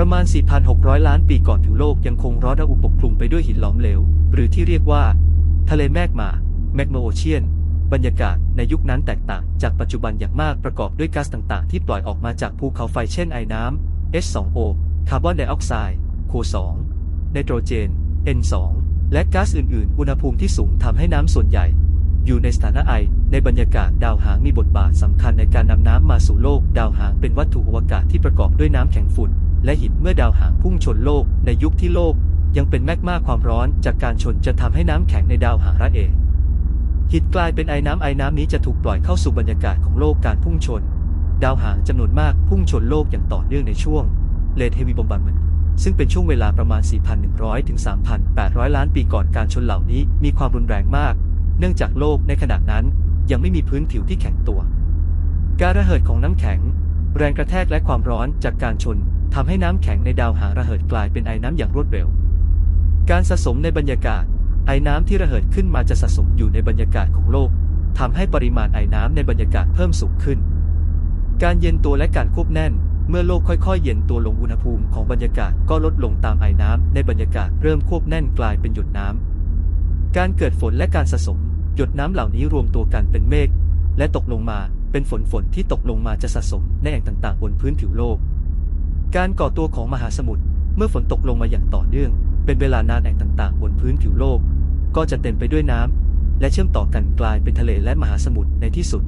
ประมาณ 4,600 ล้านปีก่อนผิวโลกยังคงร้อนระอุปกคลุมไปด้วยหินหลอมเหลว หรือที่เรียกว่า ทะเลแมกมาแมกมาโอเชียน บรรยากาศในยุคนั้นแตกต่างจากปัจจุบันอย่างมากประกอบด้วยก๊าซต่างๆ ที่ปล่อยออกมาจากภูเขาไฟเช่นไอน้ำ H2O คาร์บอนไดออกไซด์โค2ไนโตรเจน N2 และก๊าซอื่นๆ อุณหภูมิที่สูงทำให้น้ำส่วนใหญ่ อยู่ในสถานะไอ ในบรรยากาศดาวหางมีบทบาทสำคัญในการนำน้ำมาสู่โลก ดาวหางเป็นวัตถุอวกาศที่ประกอบด้วยน้ำแข็งฝุ่น และหินเมื่อดาวหางพุ่งชนโลก ในยุคที่โลก ยังเป็นแมกมาความร้อนจากการชนจะทำให้น้ำแข็งในดาวหางระเอหินกลายเป็นไอน้ำไอน้ำนี้จะถูกปล่อยเข้าสู่บรรยากาศของโลกการพุ่งชน ดาวหางจำนวนมากพุ่งชนโลกอย่างต่อเนื่องในช่วงเลดเฮวีบอมบ a ร์ m ซึ่งเป็นช่วงเวลาประมาณ 4,100 ถึง 3,800 ล้านปีก่อนการชนเหล่านี้มีความรุนแรงมาก เนื่องจากโลกในขณะนั้นยังไม่มีพื้นผิวที่แข็งตัว การระเหิดของน้ำแข็ง แรงกระแทกและความร้อนจากการชนทำให้น้ำแข็งในดาวหางระเหิดกลายเป็นไอน้ำอย่างรวดเร็ว การสะสมในบรรยากาศ ไอน้ำที่ระเหิดขึ้นมาจะสะสมอยู่ในบรรยากาศของโลกทำให้ปริมาณไอน้ำในบรรยากาศเพิ่มสูงขึ้น การเย็นตัวและการควบแน่น เมื่อโลกค่อยๆ เย็นตัวลงอุณหภูมิของบรรยากาศก็ลดลงตามไอน้ำในบรรยากาศเริ่มควบแน่นกลายเป็นหยดน้ำ การเกิดฝนและการสะสม หยดน้ำเหล่านี้รวมตัวกันเป็นเมฆและตกลงมาเป็นฝนฝนที่ตกลงมาจะสะสมในแอ่งต่างๆ บนพื้นผิวโลก การก่อตัวของมหาสมุทรเมื่อฝนตกลงมาอย่างต่อเนื่อง เป็นเวลานานแอ่งต่างๆ บนพื้นผิวโลก ก็จะเต็มไปด้วยน้ำและเชื่อมต่อกันกลายเป็นทะเลและมหาสมุทรในที่สุด